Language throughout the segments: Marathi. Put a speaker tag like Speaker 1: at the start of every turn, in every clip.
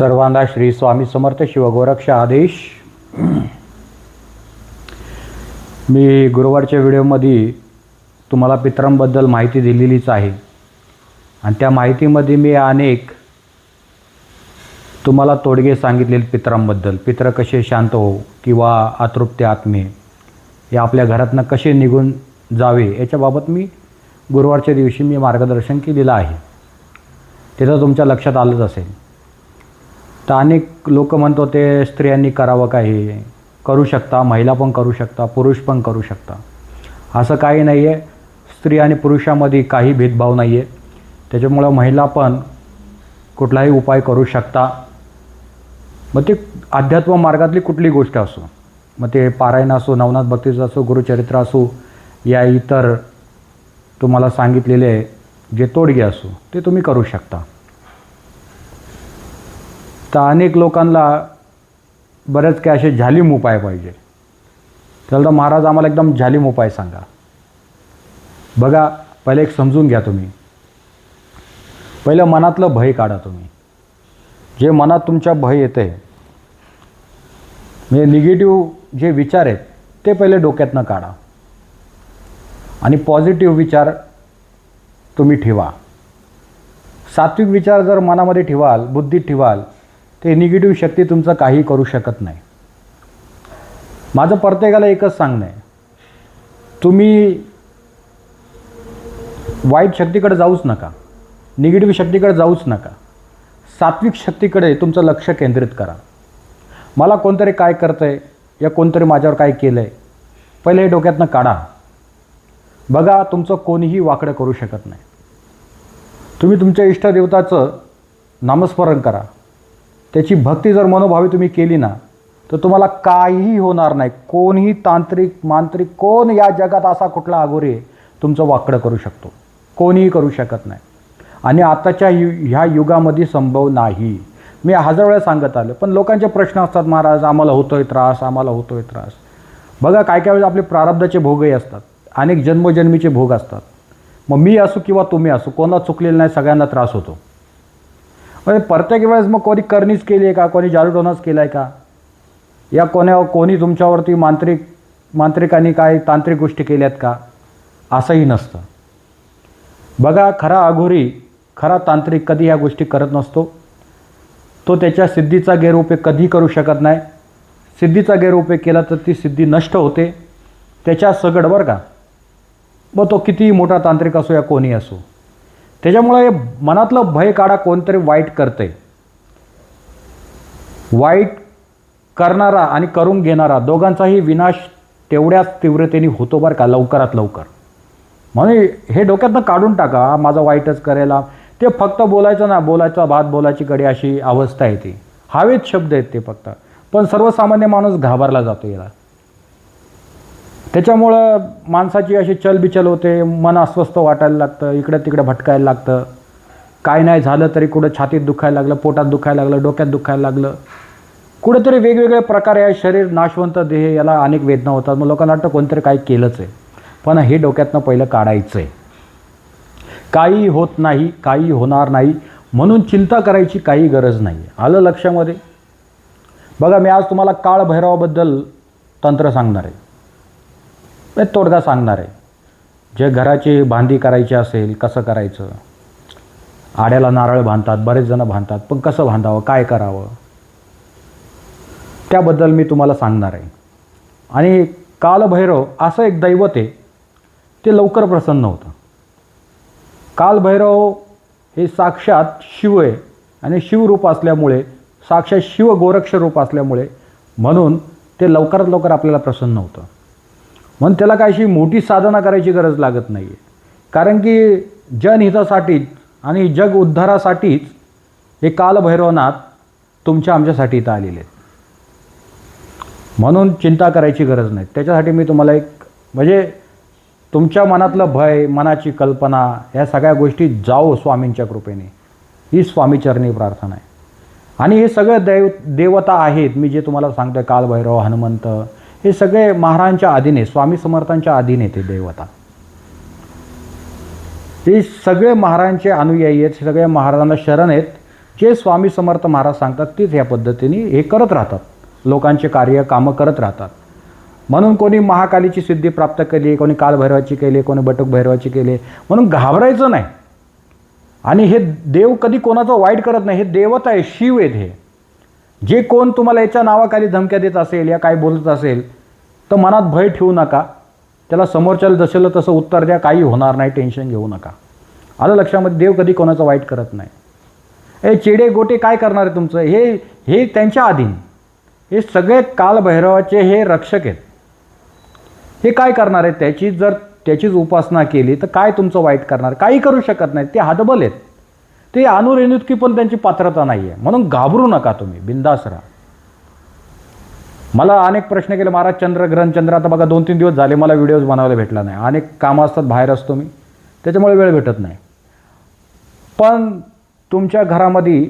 Speaker 1: सर्वांना श्री स्वामी समर्थ शिवगोरक्ष आदेश. मी गुरुवारच्या व्हिडिओमध्ये तुम्हाला पित्रांबद्दल माहिती दिलेलीच आहे. आणि त्या माहितीमध्ये मी अनेक तुम्हाला तोडगे सांगितलेले पित्रांबद्दल. पित्र कसे शांत हो किंवा अतृप्त आत्मे हे आपल्या घरातनं कसे निघून जावे याच्याबाबत मी गुरुवारच्या दिवशी मी मार्गदर्शन केलेलं आहे. तिथं तुमच्या लक्षात आलंच असेल. तर अनेक लोक म्हणत होते स्त्रियांनी करावं काही. करू शकता महिला पण करू शकता पुरुष पण करू शकता. असं काही नाही आहे स्त्री आणि पुरुषामध्ये काही भेदभाव नाही आहे त्याच्यामुळं महिला पण कुठलाही उपाय करू शकता. मग ते अध्यात्म मार्गातली कुठली गोष्ट असो मग ते पारायण असो नवनाथ भक्तीचं असो गुरुचरित्र असो या इतर तुम्हाला सांगितलेले जे तोडगे असो ते तुम्ही करू शकता. तर अनेक लोकांना बरेच काही असे झालीम उपाय पाहिजे. त्याला तर महाराज आम्हाला एकदम झालीम उपाय सांगा. बघा पहिले एक समजून घ्या तुम्ही. पहिलं मनातलं भय काढा तुम्ही. जे मनात तुमच्या भय येते म्हणजे निगेटिव्ह जे विचार आहेत ते पहिले डोक्यातनं काढा. आणि पॉझिटिव्ह विचार तुम्ही ठेवा. सात्विक विचार जर मनामध्ये ठेवाल बुद्धीत ठेवाल ते निगेटिव्ह शक्ती तुमचं काही करू शकत नाही. माझं प्रत्येकाला एकच सांगणं आहे. तुम्ही वाईट शक्तीकडे जाऊच नका. निगेटिव्ह शक्तीकडे जाऊच नका. सात्विक शक्तीकडे तुमचं लक्ष केंद्रित करा. मला कोणतरी काय करतं आहे या कोणतरी माझ्यावर काय केलं आहे पहिले हे डोक्यातनं काढा. बघा तुमचं कोणीही वाकडं करू शकत नाही. तुम्ही तुमच्या इष्टदेवताचं नामस्मरण करा. त्याची भक्ती जर मनोभावी तुम्ही केली ना तर तुम्हाला काहीही होणार नाही. कोणीही तांत्रिक मांत्रिक कोण या जगात असा कुठला अगोरी तुमचं वाकडं करू शकतो. कोणीही करू शकत नाही. आणि आताच्या यु ह्या युगामध्ये संभव नाही. मी हजार वेळा सांगत आलो पण लोकांचे प्रश्न असतात महाराज आम्हाला होतोय त्रास आम्हाला होतोय त्रास. बघा काय काय वेळेस आपले प्रारब्धाचे भोगही असतात अनेक जन्मजन्मीचे भोग असतात. मग मी असू किंवा तुम्ही असू कोणाला चुकलेलं नाही सगळ्यांना त्रास होतो. म्हणजे प्रत्येक वेळेस मग कोणी करणीच केली आहे का? कोणी जादूटोनाच केला आहे का? या कोण्या कोणी तुमच्यावरती मांत्रिक मांत्रिकांनी काय तांत्रिक गोष्टी केल्यात का? असंही नसतं. बघा खरा अघोरी खरा तांत्रिक कधी ह्या गोष्टी करत नसतो. तो त्याच्या सिद्धीचा गैरउपयोग कधी करू शकत नाही. सिद्धीचा गैरउपयोग केला तर ती सिद्धी नष्ट होते. त्याच्या सगड बरं का? मग तो कितीही मोठा तांत्रिक असो या कोणी असो. त्याच्यामुळे हे मनातलं भय काढा कोणतरी वाईट करते वाईट करणारा आणि करून घेणारा दोघांचाही विनाश तेवढ्याच तीव्रतेने होतो बरं का लवकरात लवकर. म्हणून हे डोक्यातनं काढून टाका माझा वाईटच करायला ते फक्त बोलायचं ना बोलायचा भात बोलायची कडे अशी अवस्था येते हवेत शब्द आहेत ते फक्त. पण सर्वसामान्य माणूस घाबरला जातो याला. त्याच्यामुळं माणसाची अशी चलबिचल होते मन अस्वस्थ वाटायला लागतं इकडं तिकडं भटकायला लागतं. काय नाही झालं तरी कुठं छातीत दुखायला लागलं पोटात दुखायला लागलं डोक्यात दुखायला लागलं. कुठंतरी वेगवेगळे प्रकारे आहे शरीर नाशवंत देह याला अनेक वेदना होतात. मग लोकांना वाटतं कोणतरी काही केलंच आहे. पण हे डोक्यातनं पहिलं काढायचं आहे. काही होत नाही काही होणार नाही म्हणून चिंता करायची काही गरज नाही आलं लक्षामध्ये? बघा मी आज तुम्हाला काळ भैरवाबद्दल तंत्र सांगणार आहे. तोडगा सांगणार आहे. जे घराची बांधी करायची असेल कसं करायचं? आड्याला नारळ बांधतात बरेच जण बांधतात पण कसं बांधावं काय करावं? त्याबद्दल मी तुम्हाला सांगणार आहे. आणि कालभैरव असं एक दैवत आहे ते लवकर प्रसन्न होतं. कालभैरव हे साक्षात शिव आहे आणि शिवरूप असल्यामुळे साक्षात शिव गोरक्ष रूप असल्यामुळे म्हणून ते लवकरात लवकर आपल्याला प्रसन्न होतं. म्हणून त्याला काय अशी मोठी साधना करायची गरज लागत नाही आहे कारण की जनहितासाठीच आणि जग उद्धारासाठीच हे कालभैरवनाथ तुमच्या आमच्यासाठी इथं आलेले आहेत. म्हणून चिंता करायची गरज नाही. त्याच्यासाठी मी तुम्हाला एक म्हणजे तुमच्या मनातलं भय मनाची कल्पना ह्या सगळ्या गोष्टी जाओ स्वामींच्या कृपेने. ही स्वामीचरणी प्रार्थना आहे. आणि हे सगळं दैव देवता आहेत. मी जे तुम्हाला सांगतो कालभैरव हनुमंत हे सगळे महाराजांच्या अधीन आहे स्वामी समर्थांच्या अधीन आहे ते देवता. हे सगळे महाराजांचे अनुयायी आहेत सगळे महाराजांना शरण आहेत. जे स्वामी समर्थ महाराज सांगतात तेच ह्या पद्धतीने हे करत राहतात. लोकांचे कार्य कामं करत राहतात. म्हणून कोणी महाकालीची सिद्धी प्राप्त केली कोणी कालभैरवाची केली कोणी बटुक भैरवाची केली म्हणून घाबरायचं नाही. आणि हे देव कधी कोणाचं वाईट करत नाही हे देवत आहे शिव आहेत हे. जे कोण तुम्हाला याच्या नावाखाली धमक्या देत असेल या काय बोलत असेल तर मनात भय ठेवू नका. त्याला समोरच्याला जसेलं तसं उत्तर द्या काही होणार नाही टेन्शन घेऊ नका. आलं लक्षामध्ये देव कधी कोणाचं वाईट करत नाही. हे चिडे गोटे काय करणार आहे तुमचं? हे हे त्यांच्या अधीन. हे सगळे कालभैरवाचे हे रक्षक आहेत. हे काय करणार आहेत? त्याची जर त्याचीच उपासना केली तर काय तुमचं वाईट करणार? काही करू शकत नाही. ते हतबल आहेत. ते अनुरेणुतकी पण त्यांची पात्रता नाही आहे म्हणून घाबरू नका तुम्ही बिंदास राहा. मला अनेक प्रश्न केले महाराज चंद्रग्रहण चंद्र आता बघा दोन तीन दिवस झाले मला व्हिडिओज बनवायला भेटला नाही. अनेक कामं असतात बाहेर असतो मी. त्याच्यामुळे वेळ भेटत नाही. पण तुमच्या घरामध्ये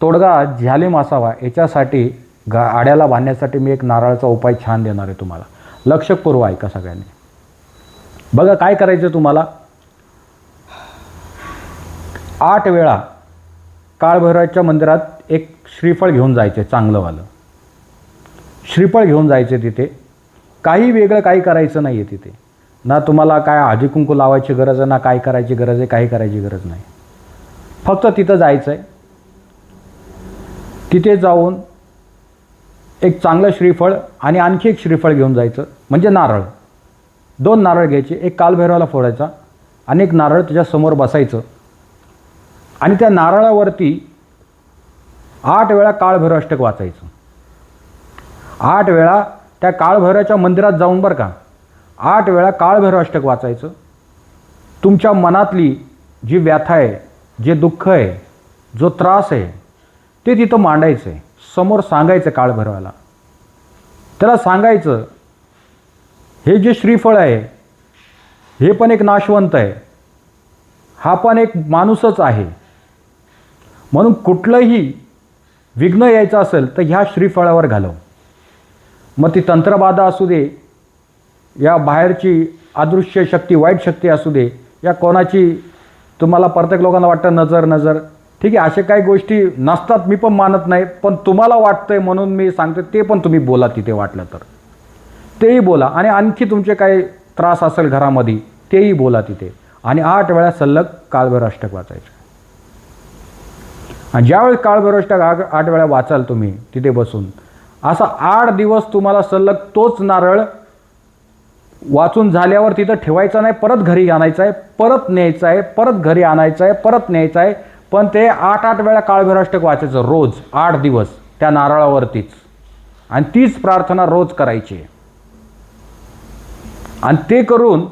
Speaker 1: तोडगा झालीम असावा याच्यासाठी गा आड्याला बांधण्यासाठी मी एक नारळाचा उपाय छान देणार आहे तुम्हाला. लक्षपूर्व ऐका सगळ्यांनी. बघा काय करायचं तुम्हाला? आठ वेळा काळभैरवाच्या मंदिरात एक श्रीफळ घेऊन जायचे चांगलंवालं. श्रीफळ घेऊन जायचे तिथे. काही वेगळं काही करायचं नाही आहे तिथे. ना तुम्हाला काय आजी कुंकू लावायची गरज आहे ना काय करायची गरज आहे काही करायची गरज नाही. फक्त तिथं जायचं आहे तिथे जाऊन एक चांगलं श्रीफळ आणि आणखी एक श्रीफळ घेऊन जायचं म्हणजे नारळ. दोन नारळ घ्यायचे एक कालभैरवाला फोडायचा आणि एक नारळ त्याच्यासमोर बसायचं. आणि त्या नारळावरती आठ वेळा काळभैरवाष्टक वाचायचं. आठ वेळा त्या काळभैरवाच्या मंदिरात जाऊन बरं का आठ वेळा काळभैरवाष्टक वाचायचं. तुमच्या मनातली जी व्यथा आहे जे दुःख आहे जो त्रास आहे ते तिथं मांडायचं आहे समोर सांगायचं काळभैरवाला. त्याला सांगायचं हे जे श्रीफळ आहे हे पण एक नाशवंत आहे. हा पण एक माणूसच आहे. म्हणून कुठलंही विघ्न यायचं असेल तर ह्या श्रीफळावर घालव. मग ती तंत्रबाधा असू दे या बाहेरची अदृश्य शक्ती वाईट शक्ती असू दे या कोणाची तुम्हाला प्रत्येक लोकांना वाटतं नजर नजर. ठीक आहे अशा काही गोष्टी नसतात मी पण मानत नाही पण तुम्हाला वाटतंय म्हणून मी सांगतो ते पण तुम्ही बोला तिथे वाटलं तर. तेही बोला आणि आणखी तुमचे काही त्रास असेल घरामध्ये तेही बोला तिथे. आणि आठ वेळा सल्लग काळभैर अष्टक वाचायचे. ज्यावेळेस काळभैर अष्टक आठ वेळा वाचाल तुम्ही तिथे बसून असा आठ दिवस तुम्हाला सलग तोच नारळ वाचून झाल्यावर तिथं ठेवायचा नाही परत घरी आणायचं आहे परत न्यायचं आहे परत घरी आणायचं आहे परत न्यायचं आहे पण ते आठ आठ वेळा काळभैराष्टक वाचायचं रोज आठ दिवस त्या नारळावरतीच. आणि तीच प्रार्थना रोज करायची. आहे आणि ते करून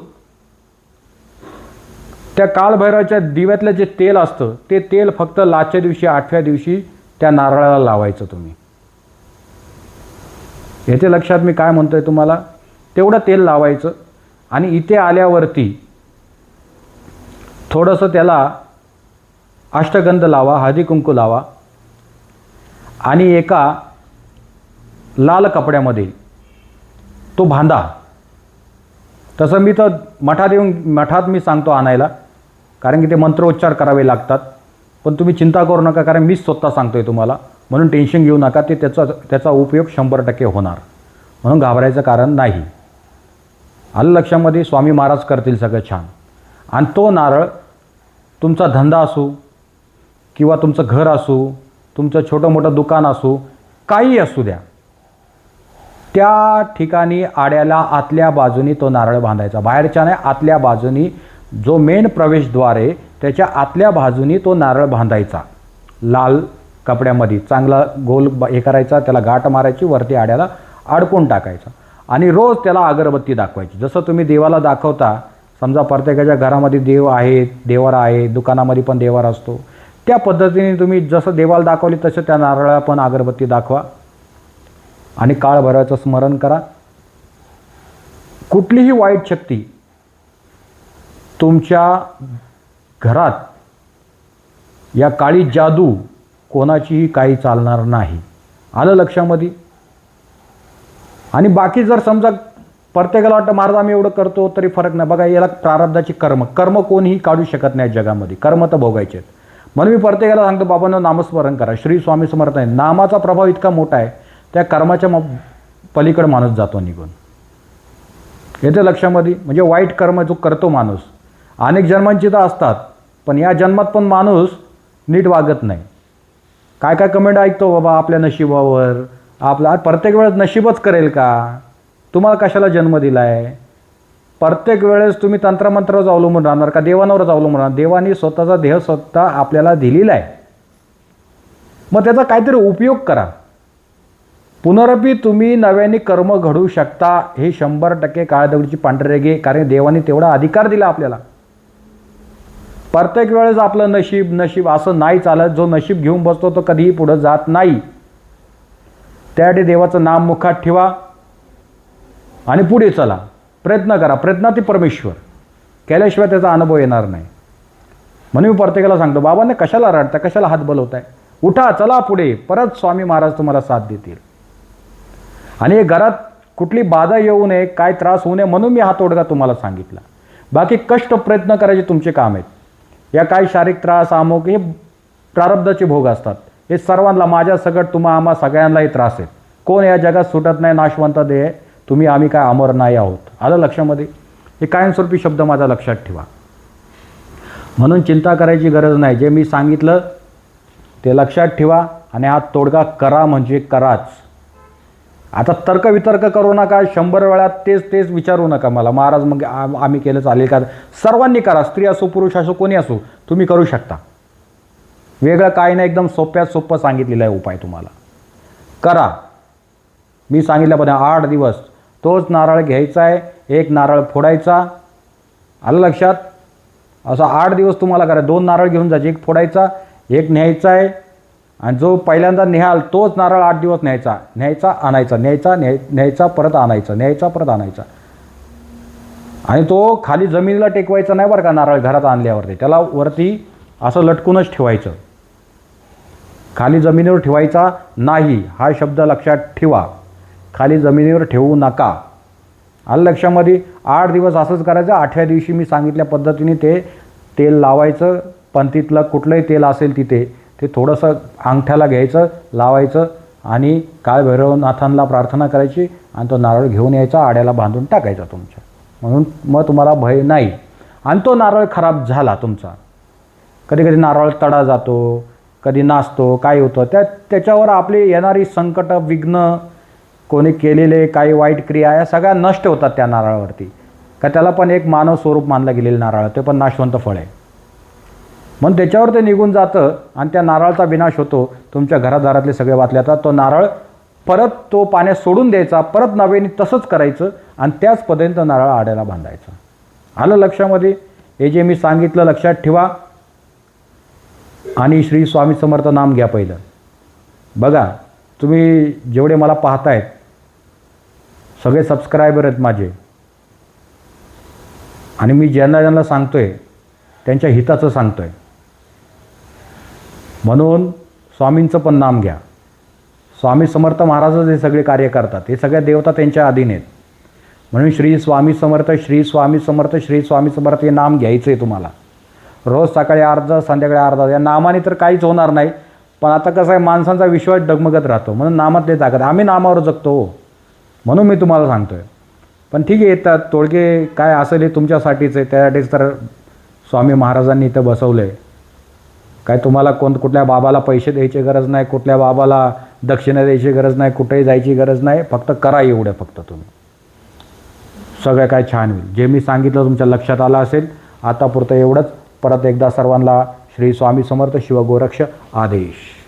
Speaker 1: त्या काळभैरवाच्या दिव्यातलं जे तेल असतं ते तेल फक्त लाच्या दिवशी आठव्या दिवशी त्या नारळाला लावायचं तुम्ही. येथे लक्षात मी काय म्हणतोय तुम्हाला? तेवढं तेल लावायचं आणि इथे आल्यावरती थोडंसं त्याला अष्टगंध लावा हळदी कुंकू लावा आणि एका लाल कपड्यामध्ये तो बांधा तसं मी तर मठात येऊन मठात मी सांगतो आणायला. कारण की ते मंत्रोच्चार करावे लागतात. पण तुम्ही चिंता करू नका कारण मीच स्वतः सांगतो आहे तुम्हाला. म्हणून टेन्शन घेऊ नका ते त्याचा त्याचा उपयोग शंभर टक्के होणार. म्हणून घाबरायचं कारण नाही. आलं लक्षामध्ये स्वामी महाराज करतील सगळं छान. आणि तो नारळ तुमचा धंदा असू किंवा तुमचं घर असू तुमचं छोटं मोठं दुकान असू काही असू द्या. त्या ठिकाणी आड्याला आतल्या बाजूनी तो नारळ बांधायचा. बाहेरच्या नाही आतल्या बाजूनी जो मेन प्रवेशद्वार आहे त्याच्या आतल्या बाजूनी तो नारळ बांधायचा. लाल कपड्यामध्ये चांगला गोल ब- हे करायचा त्याला गाठ मारायची वरती आड्याला अडकून टाकायचा. आणि रोज त्याला अगरबत्ती दाखवायची. जसं तुम्ही देवाला दाखवता समजा प्रत्येकाच्या घरामध्ये देव आहे देवारा आहे दुकानामध्ये पण देवारा असतो. त्या पद्धतीने तुम्ही जसं देवाला दाखवली तसं त्या नारळाला पण अगरबत्ती दाखवा. आणि काळभराचं स्मरण करा. कुठलीही वाईट शक्ती तुमच्या घरात या काळी जादू कोणाचीही काही चालणार नाही. आलं लक्षामध्ये? आणि बाकी जर समजा प्रत्येकाला वाटतं महाराज आम्ही एवढं करतो तरी फरक नाही. बघा याला प्रारब्धाची कर्म. कर्म कोणीही काढू शकत नाही जगामध्ये. कर्म तर भोगायचे आहेत. म्हणून मी प्रत्येकाला सांगतो बाबांना नामस्मरण करा. श्री स्वामी समर्थ आहे नामाचा प्रभाव इतका मोठा आहे त्या कर्माच्या म पलीकडे माणूस जातो निघून. येते लक्षामध्ये? म्हणजे वाईट कर्म जो करतो माणूस अनेक जन्मांची तर असतात पण या जन्मात पण माणूस नीट वागत नाही. काय काय कमेंट ऐकतो बाबा आपल्या नशिबावर? आपला प्रत्येक वेळेस नशीबच करेल का? तुम्हाला कशाला जन्म दिला आहे प्रत्येक वेळेस तुम्ही तंत्रमंत्रावरच अवलंबून राहणार का देवांवरच अवलंबून राहणार? देवानी स्वतःचा देह स्वतः आपल्याला दिलेला आहे. मग त्याचा काहीतरी उपयोग करा. पुनरपी तुम्ही नव्याने कर्म घडू शकता हे शंभर टक्के काळदगडीची पांढरेगे कारण देवाने तेवढा अधिकार दिला आपल्याला. प्रत्येक वेळेस आपलं नशीब नशीब असं नाही चालत. जो नशीब घेऊन बसतो तो कधीही पुढं जात नाही. त्यासाठी देवाचं नाम मुखात ठेवा आणि पुढे चला. प्रयत्न करा. प्रयत्नाती परमेश्वर. केल्याशिवाय त्याचा अनुभव येणार नाही. म्हणून मी प्रत्येकाला सांगतो बाबांना कशाला रडता कशाला हात बोलवताय? उठा चला पुढे. परत स्वामी महाराज तुम्हाला साथ देतील. आणि घरात कुठली बाधा येऊ नये काय त्रास होऊ नये म्हणून मी हा तोडगा तुम्हाला सांगितला. बाकी कष्ट प्रयत्न करायचे तुमचे काम आहेत. या काही शारीरिक त्रास अमुक हे प्रारब्धाचे भोग असतात. हे सर्वांना माझ्या सगट तुम्हा आम्हा सगळ्यांनाही त्रास आहेत. कोण या जगात सुटत नाही नाशवंत दे तुम्ही आम्ही काय अमर नाही आहोत. आलं लक्षामध्ये? हे कायमस्वरूपी शब्द माझा लक्षात ठेवा. म्हणून चिंता करायची गरज नाही. जे मी सांगितलं ते लक्षात ठेवा आणि हा तोडगा करा म्हणजे कराच. आता तर्कवितर्क करू नका शंभर वेळा तेच तेच विचारू नका मला. महाराज मग आम्ही केलं चालेल का? सर्वांनी करा. स्त्री असो पुरुष असो कोणी असो तुम्ही करू शकता. वेगळं काही नाही. एकदम सोप्यात सोपं सांगितलेलं आहे उपाय तुम्हाला. करा. मी सांगितल्यापर्यंत आठ दिवस. तोच नारळ घ्यायचा आहे. एक नारळ फोडायचा. आलं लक्षात? असं आठ दिवस तुम्हाला करा. दोन नारळ घेऊन जायचे एक फोडायचा एक न्यायचा आहे. आणि जो पहिल्यांदा न्याल तोच नारळ आठ दिवस न्यायचा. न्यायचा आणायचा. न्यायचा न्याय न्यायचा परत आणायचा. न्यायचा परत आणायचा. आणि तो खाली जमिनीला टेकवायचा नाही बरं का नारळ घरात आणल्यावरती. त्याला वरती असं लटकूनच ठेवायचं. खाली जमिनीवर ठेवायचा नाही. हा शब्द लक्षात ठेवा. खाली जमिनीवर ठेवू नका. आलं लक्षामध्ये आठ दिवस असंच करायचं. आठव्या दिवशी मी सांगितल्या पद्धतीने ते तेल लावायचं. पंतीतलं कुठलंही तेल असेल तिथे ते थोडंसं अंगठ्याला घ्यायचं लावायचं आणि काळभैरवनाथांना प्रार्थना करायची आणि तो नारळ घेऊन यायचा आड्याला बांधून टाकायचा तुमच्या. म्हणून मग तुम्हाला भय नाही. आणि तो नारळ खराब झाला तुमचा. कधी कधी नारळ तडा जातो कधी नाचतो काय होतं त्या त्याच्यावर आपली येणारी संकट विघ्न कोणी केलेले काही वाईट क्रिया या सगळ्या नष्ट होतात त्या नारळावरती. का त्याला पण एक मानव स्वरूप मानलं गेलेलं नारळ ते पण नाशवंत फळ आहे. म्हणून त्याच्यावर ते निघून जातं आणि त्या नारळाचा विनाश होतो. तुमच्या घरादारातले सगळे वाचले जातात तो नारळ परत तो पाण्यात सोडून द्यायचा परत नव्याने तसंच करायचं आणि त्याच पद्धतीनं नारळ आड्याला बांधायचा. आलं लक्षामध्ये? हे जे मी सांगितलं लक्षात ठेवा. आणि श्री स्वामी समर्थ नाम घ्या पहिलं. बघा तुम्ही जेवढे मला पाहतायत सगळे सबस्क्रायबर आहेत माझे. आणि मी ज्यांना ज्यांना सांगतो आहे त्यांच्या हिताचं सांगतो आहे म्हणून स्वामींचं पण नाम घ्या. स्वामी समर्थ महाराजच हे सगळे कार्य करतात. हे सगळ्या देवता त्यांच्या अधीन आहेत. म्हणून श्री स्वामी समर्थ श्री स्वामी समर्थ श्री स्वामी समर्थ हे नाम घ्यायचं आहे तुम्हाला. रोज सकाळी अर्धा संध्याकाळी अर्धा. या नामाने तर काहीच होणार नाही. पण आता कसं आहे माणसांचा विश्वास डगमगत राहतो. म्हणून नामातले ताकद. आम्ही नामावर जगतो. हो. म्हणून मी तुम्हाला सांगतो आहे पण ठीक आहे येतात. तोडगे काय असेल हे तुमच्यासाठीच आहे. त्यासाठीच तर स्वामी महाराजांनी इथं बसवलं आहे काय तुम्हाला कोण कुठल्या बाबाला पैसे द्यायची गरज नाही कुठल्या बाबाला दक्षिणा द्यायची गरज नाही कुठेही जायची गरज नाही फक्त करा एवढं फक्त तुम्ही. सगळं काय छान होईल. जे मी सांगितलं तुमच्या लक्षात आलं असेल आतापुरतं एवढंच. परत एकदा सर्वांना श्री स्वामी समर्थ शिवगोरक्ष आदेश.